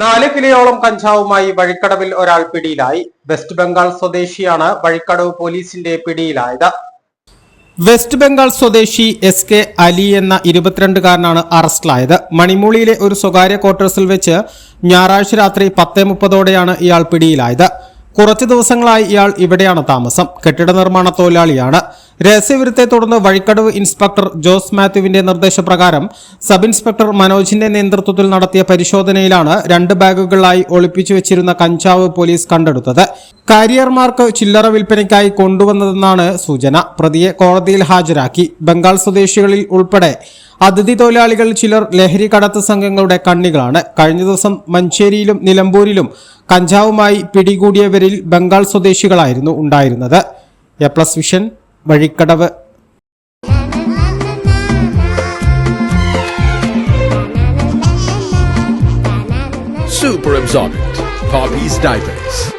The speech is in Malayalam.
നാല് കിലോയോളം കഞ്ചാവുമായി വഴിക്കടവിൽ ഒരാൾ പിടിയിലായി. വെസ്റ്റ് ബംഗാൾ സ്വദേശിയാണ് വഴിക്കടവ് പോലീസിന്റെ പിടിയിലായത്. വെസ്റ്റ് ബംഗാൾ സ്വദേശി എസ് കെ അലി എന്ന ഇരുപത്തിരണ്ടുകാരനാണ് അറസ്റ്റിലായത്. മണിമൂളിയിലെ ഒരു സ്വകാര്യ ക്വാർട്ടേഴ്സിൽ വെച്ച് ഞായറാഴ്ച രാത്രി പത്തേ മുപ്പതോടെയാണ് ഇയാൾ പിടിയിലായത്. കുറച്ചു ദിവസങ്ങളായി ഇയാൾ ഇവിടെയാണ് താമസം. കെട്ടിട നിർമ്മാണ തൊഴിലാളിയാണ്. രഹസ്യവിരുത്തെ തുടർന്ന് വഴിക്കടവ് ഇൻസ്പെക്ടർ ജോസ് മാത്യുവിന്റെ നിർദ്ദേശപ്രകാരം സബ് ഇൻസ്പെക്ടർ മനോജിന്റെ നേതൃത്വത്തിൽ നടത്തിയ പരിശോധനയിലാണ് രണ്ട് ബാഗുകളായി ഒളിപ്പിച്ചു വെച്ചിരുന്ന കഞ്ചാവ് പോലീസ് കണ്ടെടുത്തത്. കാരിയർമാർക്ക് ചില്ലറ വിൽപ്പനയ്ക്കായി കൊണ്ടുവന്നതെന്നാണ് സൂചന പ്രതിയെ കോടതിയിൽ ഹാജരാക്കി ബംഗാൾ സ്വദേശികളിൽ ഉൾപ്പെടെ അതിഥി തൊഴിലാളികൾ ചിലർ ലഹരി കടത്ത് സംഘങ്ങളുടെ കണ്ണികളാണ് കഴിഞ്ഞ ദിവസം മഞ്ചേരിയിലും നിലമ്പൂരിലും കഞ്ചാവുമായി പിടികൂടിയവരിൽ ബംഗാൾ സ്വദേശികളായിരുന്നു ഉണ്ടായിരുന്നത് A plus vision Vazhikkadavu Super absorbent. Poppy's diapers.